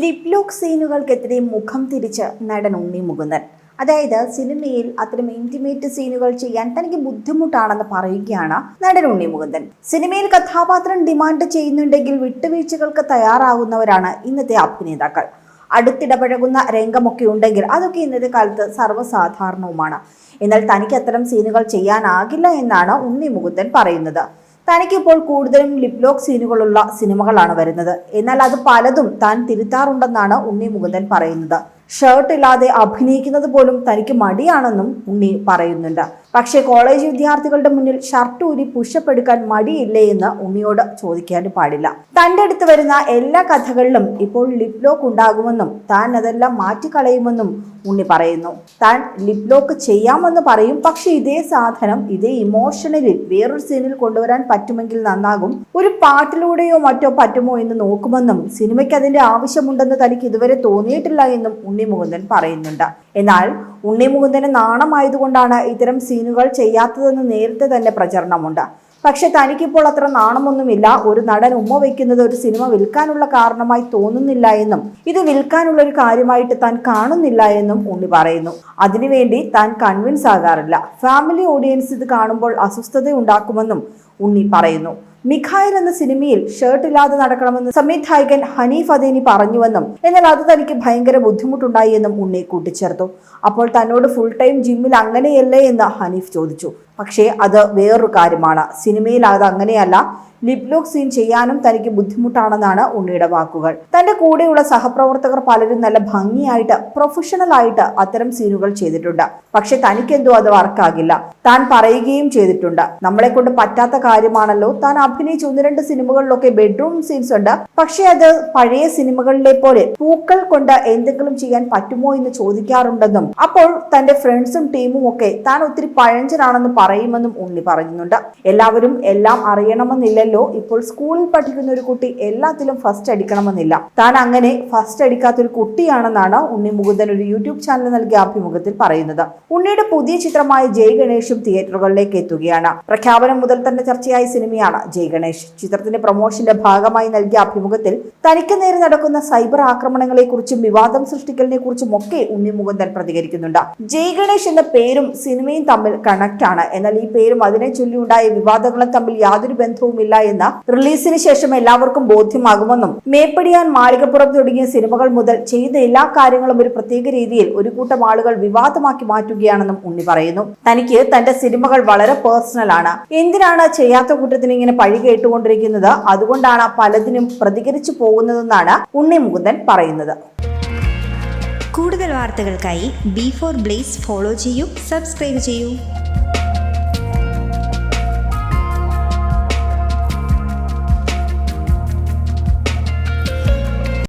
Lip lock സീനുകൾക്കെതിരെ മുഖം തിരിച്ച് നടൻ ഉണ്ണി മുകുന്ദൻ. അതായത് സിനിമയിൽ അത്തരം ഇന്റിമേറ്റ് സീനുകൾ ചെയ്യാൻ തനിക്ക് ബുദ്ധിമുട്ടാണെന്ന് പറയുകയാണ് നടൻ ഉണ്ണി മുകുന്ദൻ. സിനിമയിൽ കഥാപാത്രം ഡിമാൻഡ് ചെയ്യുന്നുണ്ടെങ്കിൽ വിട്ടുവീഴ്ചകൾക്ക് തയ്യാറാകുന്നവരാണ് ഇന്നത്തെ അഭിനേതാക്കൾ. അടുത്തിടപഴകുന്ന രംഗമൊക്കെ ഉണ്ടെങ്കിൽ അതൊക്കെ ഇന്നത്തെ കാലത്ത് സർവസാധാരണവുമാണ്. എന്നാൽ തനിക്ക് അത്തരം സീനുകൾ ചെയ്യാനാകില്ല എന്നാണ് ഉണ്ണി മുകുന്ദൻ പറയുന്നത്. തനിക്കിപ്പോൾ കൂടുതലും ലിപ്ലോക്ക് സീനുകളുള്ള സിനിമകളാണ് വരുന്നത്. എന്നാൽ അത് പലതും താൻ തിരുത്താറുണ്ടെന്നാണ് ഉണ്ണി മുകുന്ദൻ പറയുന്നത്. ഷർട്ട് ഇല്ലാതെ അഭിനയിക്കുന്നത് പോലും തനിക്ക് മടിയാണെന്നും ഉണ്ണി പറയുന്നുണ്ട്. പക്ഷേ കോളേജ് വിദ്യാർത്ഥികളുടെ മുന്നിൽ ഷർട്ട് ഊരി പുഷപ്പ് എടുക്കാൻ മടിയില്ലേ എന്ന് ഉണ്ണിയോട് ചോദിക്കാൻ പാടില്ല. തന്റെ അടുത്ത് വരുന്ന എല്ലാ കഥകളിലും ഇപ്പോൾ ലിപ് ലോക്ക് ഉണ്ടാകുമെന്നും താൻ അതെല്ലാം മാറ്റിക്കളയുമെന്നും ഉണ്ണി പറയുന്നു. താൻ ലിപ് ലോക്ക് ചെയ്യാമെന്ന് പറയും പക്ഷേ ഇതേ സാധനം ഇതേ ഇമോഷണലിൽ വേറൊരു സീനിൽ കൊണ്ടുവരാൻ പറ്റുമെങ്കിൽ നന്നാകും. ഒരു പാട്ടിലൂടെയോ മറ്റോ പറ്റുമോ എന്ന് നോക്കുമെന്നും സിനിമയ്ക്ക് അതിന്റെ ആവശ്യമുണ്ടെന്ന് തനിക്ക് ഇതുവരെ തോന്നിയിട്ടില്ല എന്നും ഉണ്ണി മുകുന്ദൻ പറയുന്നുണ്ട്. എന്നാൽ ഉണ്ണി മുകുന്ദന് നാണമായതുകൊണ്ടാണ് ഇത്തരം സീനുകൾ ചെയ്യാത്തതെന്ന് നേരത്തെ തന്നെ പ്രചരണമുണ്ട്. പക്ഷെ തനിക്കിപ്പോൾ അത്ര നാണമൊന്നുമില്ല. ഒരു നടൻ ഉമ്മ വയ്ക്കുന്നത് ഒരു സിനിമ വിൽക്കാനുള്ള കാരണമായി തോന്നുന്നില്ല എന്നും ഇത് വിൽക്കാനുള്ള ഒരു കാര്യമായിട്ട് താൻ കാണുന്നില്ല എന്നും ഉണ്ണി പറയുന്നു. അതിനുവേണ്ടി താൻ കൺവിൻസ് ആകാറില്ല. ഫാമിലി ഓഡിയൻസ് ഇത് കാണുമ്പോൾ അസ്വസ്ഥത ഉണ്ടാക്കുമെന്നും ഉണ്ണി പറയുന്നു. മിഖായൽ എന്ന സിനിമയിൽ ഷർട്ട് ഇല്ലാതെ നടക്കണമെന്ന് സംവിധായകൻ ഹനീഫ് അദേനി പറഞ്ഞുവെന്നും എന്നാൽ അത് തനിക്ക് ഭയങ്കര ബുദ്ധിമുട്ടുണ്ടായി എന്നും ഉണ്ണി കൂട്ടിച്ചേർത്തു. അപ്പോൾ തന്നോട് ഫുൾ ടൈം ജിമ്മിൽ അങ്ങനെയല്ലേ എന്ന് ഹനീഫ് ചോദിച്ചു. പക്ഷേ അത് വേറൊരു കാര്യമാണ്. സിനിമയിൽ അത് അങ്ങനെയല്ല. ലിപ് സീൻ ചെയ്യാനും തനിക്ക് ബുദ്ധിമുട്ടാണെന്നാണ് ഉണ്ണിയുടെ വാക്കുകൾ. തന്റെ കൂടെയുള്ള സഹപ്രവർത്തകർ പലരും നല്ല ഭംഗിയായിട്ട് പ്രൊഫഷണൽ ആയിട്ട് അത്തരം സീനുകൾ ചെയ്തിട്ടുണ്ട്. പക്ഷെ തനിക്കെന്തോ അത് വർക്കാകില്ല. താൻ പറയുകയും ചെയ്തിട്ടുണ്ട്. നമ്മളെ കൊണ്ട് പറ്റാത്ത കാര്യമാണല്ലോ. താൻ അഭിനയിച്ച ഒന്ന് രണ്ട് സിനിമകളിലൊക്കെ ബെഡ്റൂം സീൻസ് ഉണ്ട്. പക്ഷെ അത് പഴയ സിനിമകളിലെ പോലെ പൂക്കൾ കൊണ്ട് എന്തെങ്കിലും ചെയ്യാൻ പറ്റുമോ എന്ന് ചോദിക്കാറുണ്ടെന്നും അപ്പോൾ തന്റെ ഫ്രണ്ട്സും ടീമും ഒക്കെ താൻ ഒത്തിരി പഴഞ്ചനാണെന്ന് പറയുമെന്നും ഉണ്ണി പറയുന്നുണ്ട്. എല്ലാവരും എല്ലാം അറിയണമെന്നില്ലല്ലോ. ഇപ്പോൾ സ്കൂളിൽ പഠിക്കുന്ന ഒരു കുട്ടി എല്ലാത്തിലും ഫസ്റ്റ് അടിക്കണമെന്നില്ല. താൻ അങ്ങനെ ഫസ്റ്റ് അടിക്കാത്ത ഒരു കുട്ടിയാണെന്നാണ് ഉണ്ണി മുകുന്ദൻ ഒരു യൂട്യൂബ് ചാനൽ നൽകിയ അഭിമുഖത്തിൽ പറയുന്നത്. ഉണ്ണിയുടെ പുതിയ ചിത്രമായ ജയ് ഗണേഷും തിയേറ്ററുകളിലേക്ക് എത്തുകയാണ്. പ്രഖ്യാപനം മുതൽ തന്നെ ചർച്ചയായ സിനിമയാണ് ജയ് ഗണേഷ്. ചിത്രത്തിന്റെ പ്രൊമോഷന്റെ ഭാഗമായി നൽകിയ അഭിമുഖത്തിൽ തനിക്ക് നേരെ നടക്കുന്ന സൈബർ ആക്രമണങ്ങളെ കുറിച്ചും വിവാദം സൃഷ്ടിക്കലിനെ കുറിച്ചും ഒക്കെ ഉണ്ണി മുകുന്ദൻ പ്രതികരിക്കുന്നുണ്ട്. ജയ് ഗണേഷ് എന്ന പേരും സിനിമയും തമ്മിൽ കണക്റ്റാണ് എന്നാൽ ഈ പേരും അതിനെ ചൊല്ലിയുണ്ടായ വിവാദങ്ങളും തമ്മിൽ യാതൊരു ബന്ധവുമില്ല എന്ന് റിലീസിന് ശേഷം എല്ലാവർക്കും ബോധ്യമാകുമെന്നും മേപ്പടിയാൻ മാളികപ്പുറം തുടങ്ങിയ സിനിമകൾ മുതൽ ചെയ്ത എല്ലാ കാര്യങ്ങളും ഒരു പ്രത്യേക രീതിയിൽ ഒരു കൂട്ടം ആളുകൾ വിവാദമാക്കി മാറ്റുകയാണെന്നും ഉണ്ണി പറയുന്നു. തനിക്ക് തന്റെ സിനിമകൾ വളരെ പേഴ്സണൽ ആണ്. എന്തിനാണ് ചെയ്യാത്ത കൂട്ടത്തിന് ഇങ്ങനെ പഴി കേട്ടുകൊണ്ടിരിക്കുന്നത്? അതുകൊണ്ടാണ് പലതിനും പ്രതികരിച്ചു പോകുന്നതെന്നാണ് ഉണ്ണി മുകുന്ദൻ പറയുന്നത്. കൂടുതൽ വാർത്തകൾക്കായി ബി ഫോർ ബ്ലേസ് ഫോളോ ചെയ്യൂ സബ്സ്ക്രൈബ് ചെയ്യൂ.